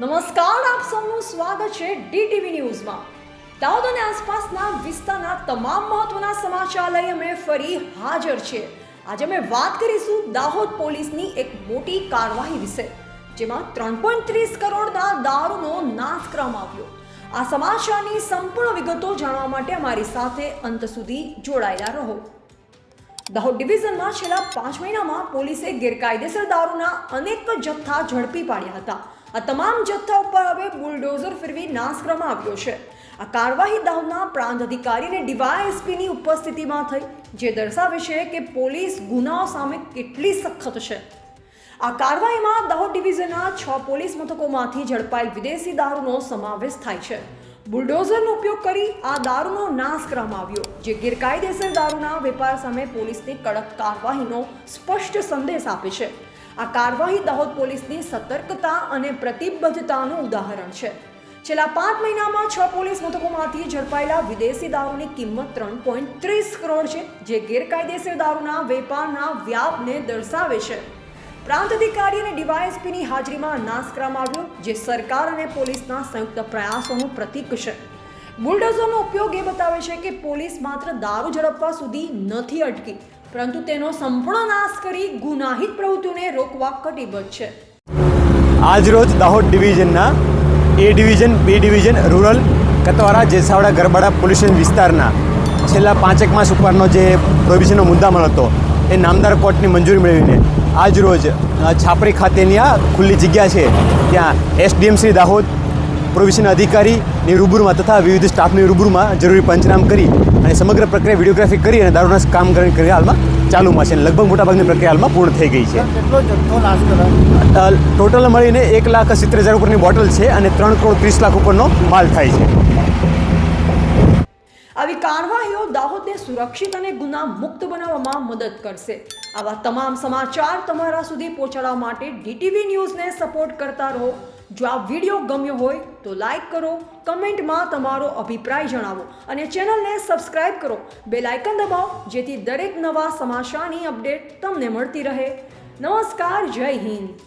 નમસ્કાર, આપ સૌનું સ્વાગત છે ડીટીવી ન્યૂઝમાં. દાહોદ અને આસપાસના વિસ્તારના તમામ મહત્વના સમાચાર લઈ અમે ફરી હાજર છીએ. આજે અમે વાત કરીશું દાહોદ પોલીસની એક મોટી કાર્યવાહી વિશે, જેમાં ત્રણ પોઈન્ટ ત્રીસ કરોડના દારૂનો નાશ કરવામાં આવ્યો. આ સમાચારની સંપૂર્ણ વિગતો જાણવા માટે અમારી સાથે અંત સુધી જોડાયેલા રહો. દાહોદ ડિવિઝનમાં છેલ્લા પાંચ મહિનામાં પોલીસે ગેરકાયદેસર દારૂના અનેક જથ્થા ઝડપી પાડ્યા હતા. આ તમામ જથ્થા ઉપર હવે બુલડોઝર ફેરવી નાશ કરવામાં આવ્યો છે. આ કાર્યવાહી દાહોદના પ્રાંત અધિકારી અને ડીવાયએસપીની ઉપસ્થિતિમાં થઈ, જે દર્શાવે છે કે પોલીસ ગુનાઓ સામે કેટલી સખત છે. આ કાર્યવાહીમાં દાહોદ ડિવિઝનના છ પોલીસ મથકોમાંથી ઝડપાયેલ વિદેશી દારૂનો સમાવેશ થાય છે. બુલડોઝરનો ઉપયોગ કરી આ દારૂનો નાશ કરવામાં આવ્યો, જે ગેરકાયદેસર દારૂના વેપાર સામે પોલીસની કડક કાર્યવાહીનો સ્પષ્ટ સંદેશ આપે છે. આ કાર્યવાહી દાહોદ પોલીસની સતર્કતા અને પ્રતિબદ્ધતાનું ઉદાહરણ છે. છેલ્લા પાંચ મહિનામાં છ પોલીસ મથકોમાંથી ઝડપાયેલા વિદેશી દારૂની કિંમત ત્રણ પોઈન્ટ ત્રીસ કરોડ છે, જે ગેરકાયદેસર દારૂના વેપારના વ્યાપને દર્શાવે છે. પ્રાંત અધિકારી અને ડીવાયએસપીની હાજરીમાં નાશ કરવામાં આવ્યો, જે સરકાર અને પોલીસના સંયુક્ત પ્રયાસોનું પ્રતીક છે. બુલડોઝરનો ઉપયોગ એ બતાવે છે કે પોલીસ માત્ર દારૂ ઝડપવા સુધી નથી અટકી, પરંતુ તેનો સંપૂર્ણ નાશ કરી ગુનાહિત પ્રવૃત્તિઓને રોકવા કટિબદ્ધ છે. આજરોજ Dahod ડિવિઝનના A division, B division, rural, Katwara, Jesawada, Garbada pollution વિસ્તારના છેલ્લા પાંચેક માસ ઉપરનો જે પ્રોહિબિશનનો મુદ્દામાલ હતો એ નામદાર કોર્ટની મંજૂરી મેળવીને આજરોજ રોજ છાપરી ખાતેની આ ખુલ્લી જગ્યા છે. ત્યાં એસડીએમસી દાહોદ પ્રોવિશન અધિકારીની રૂબરૂમાં તથા વિવિધ સ્ટાફની રૂબરૂમાં જરૂરી પંચનામ કરી અને સમગ્ર પ્રક્રિયા વિડીયોગ્રાફી કરી અને દારૂના કામ કરી હાલમાં ચાલુમાં છે. અને લગભગ મોટાભાગની પ્રક્રિયા હાલમાં પૂર્ણ થઈ ગઈ છે. ટોટલ મળીને એક લાખ સિત્તેર હજાર ઉપરની બોટલ છે અને ત્રણ કરોડ ત્રીસ લાખ ઉપરનો માલ થાય છે. આવી કાર્યવાહીઓ દાહોદને સુરક્ષિત અને ગુના મુક્ત બનાવવામાં મદદ કરશે. આવા તમામ સમાચાર તમારા સુધી પહોંચાડવા માટે ડીટીવી ન્યૂઝને સપોર્ટ કરતા રહો. જો આ વીડિયો ગમ્યો હોય તો લાઈક કરો, કમેન્ટમાં તમારો અભિપ્રાય જણાવો અને ચેનલને સબસ્ક્રાઇબ કરો. બે લાઇકન દબાવો, જેથી દરેક નવા સમાચારની અપડેટ તમને મળતી રહે. નમસ્કાર, જય હિન્દ.